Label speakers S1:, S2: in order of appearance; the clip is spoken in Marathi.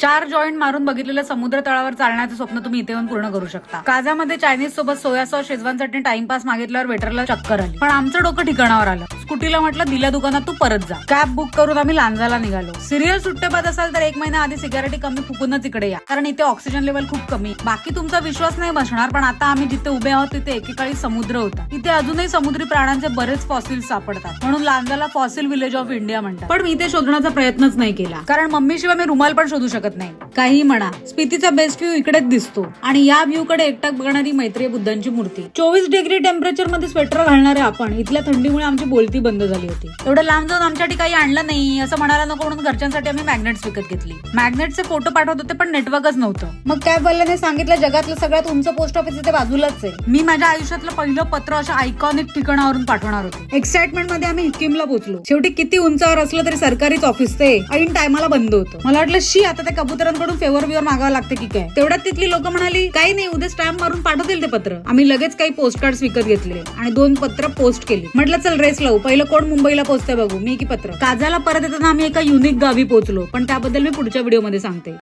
S1: चार जॉईंट मारून बघितलेलं समुद्र तळावर चालण्याचं स्वप्न तुम्ही इथे येऊन पूर्ण करू शकता. काजामध्ये चायनीज सोबत सोया सॉस शेजवान चटणी टाइमपास मागितल्यावर वेटरला चक्कर आली. पण आमचं डोकं ठिकाणावर आलं. स्कूटीला म्हटलं दिल्या दुकानात तू परत जा. कॅब बुक करून आम्ही लांजाला निघालो. सिरियल सुट्टेबाद असाल तर एक महिना आधी सिगारेटी कमी फुकूनच इकडे या. कारण इथे ऑक्सिजन लेवल खूप कमी. बाकी तुमचा विश्वास नाही बसणार पण आता आम्ही जिथे उभे आहोत तिथे एकेकाळी समुद्र होता. तिथे अजूनही समुद्री प्राण्यांचे बरेच फॉसिल सापडतात. म्हणून लांजाला फॉसिल विलेज ऑफ इंडिया म्हणतात. पण मी ते शोधण्याचा प्रयत्नच नाही केला. कारण मम्मीशिवाय मी रुमाल पण शोधू शकत नाही. काही म्हणा स्पितीचा बेस्ट व्ह्यू इकडेच दिसतो. आणि या व्ह्यू कडे एकटाक बघणारी मैत्री बुद्धांची मूर्ती. चोवीस डिग्री टेम्परेचरमध्ये स्वेटर घालणारे आपण इथल्या थंडीमुळे आमची बोलती बंद झाली होती. एवढं लांब जाऊन आमच्यासाठी काही आणलं नाही असं म्हणायला नको म्हणून घरच्यांसाठी आम्ही मॅग्नेट्स विकत घेतली. मॅग्नेटचे फोटो पाठवत होते पण नेटवर्कच नव्हतं. मग कॅब वाल्याने सांगितलं जगातलं सगळ्यात उंच पोस्ट ऑफिस इथे बाजूलाच आहे. मी माझ्या आयुष्यातलं पहिलं पत्र अशा आयकॉनिक ठिकाणावरून पाठवणार होते. एक्साइटमेंटमध्ये आम्ही हिकिमला पोहोचलो. शेवटी किती उंचावर असलं तरी सरकारीच ऑफिस ते. ऐन टायमाला बंद होतं. मला वाटलं शी आता त्या कबुतरांकडून फेवर बिवर मागावं लागते की काय तेवढ्यात तिथली लोक म्हणाली काही नाही उद्या स्टॅम्प मारून पाठवतील ते पत्र. आम्ही लगेच काही पोस्ट कार्ड विकत घेतले आणि दोन पत्र पोस्ट केली. म्हटलं चल रेस लावू. पहिलं कोण मुंबईला पोहोचतंय बघू मी की पत्र? काजाला परत येताना आम्ही एका युनिक गावी पोहोचलो पण त्याबद्दल मी पुढच्या व्हिडिओमध्ये सांगते.